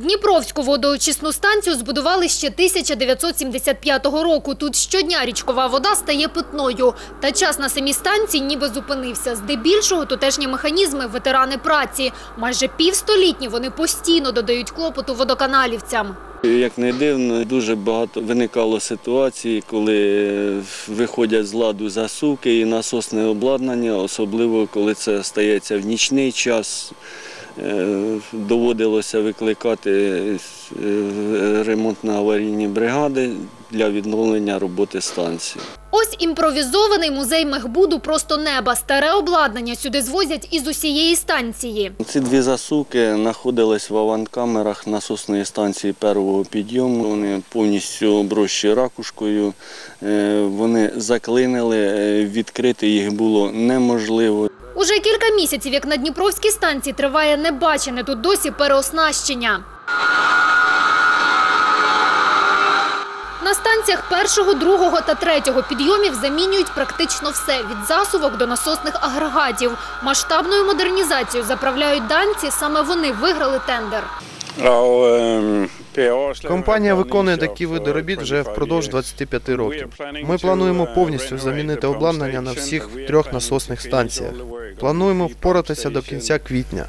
Дніпровську водоочисну станцію збудували ще 1975 року. Тут щодня річкова вода стає питною. Та час на самій станції ніби зупинився. Здебільшого тутешні механізми – ветерани праці. Майже півстолітні вони постійно додають клопоту водоканалівцям. Як не дивно, дуже багато виникало ситуацій, коли виходять з ладу засуки і насосне обладнання, особливо коли це стається в нічний час. Е, Доводилося викликати е, ремонтно-аварійні бригади для відновлення роботи станції. Ось імпровізований музей Мехбуду просто неба. Старе обладнання сюди звозять із усієї станції. Ці дві засуки знаходились в аванкамерах насосної станції першого підйому. Вони повністю оброщі ракушкою. Е, Вони заклинили, відкрити їх було неможливо. Уже кілька місяців, як на Дніпровській станції, триває небачене тут досі переоснащення. На станціях першого, другого та третього підйомів замінюють практично все – від засувок до насосних агрегатів. Масштабною модернізацією заправляють данці, саме вони виграли тендер. Компанія виконує такі види робіт вже впродовж 25 років. Ми плануємо повністю замінити обладнання на всіх трьох насосних станціях. Плануємо впоратися до кінця квітня.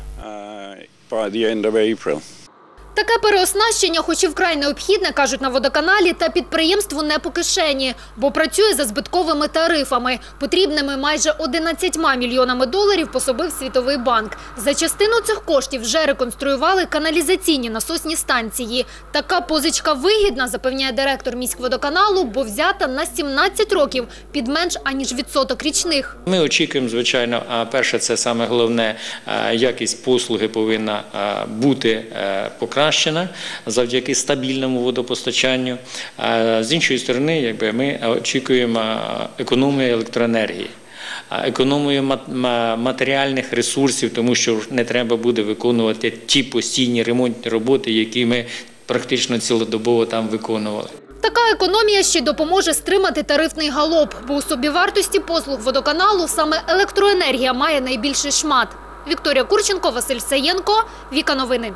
Таке переоснащення, хоч і вкрай необхідне, кажуть на водоканалі, та підприємству не по кишені, бо працює за збитковими тарифами. Потрібними майже 11 мільйонами доларів пособив Світовий банк. За частину цих коштів вже реконструювали каналізаційні насосні станції. Така позичка вигідна, запевняє директор міськводоканалу, бо взята на 17 років під менш аніж відсоток річних. Ми очікуємо, звичайно, перше, це саме головне, якість послуги повинна бути е, покращена завдяки стабільному водопостачанню. З іншої сторони, якби ми очікуємо економію електроенергії. Економію матеріальних ресурсів, тому що не треба буде виконувати ті постійні ремонтні роботи, які ми практично цілодобово там виконували. Така економія ще допоможе стримати тарифний галоп, бо у собівартості послуг водоканалу саме електроенергія має найбільший шмат. Вікторія Курченко, Василь Саєнко, Віка Новини.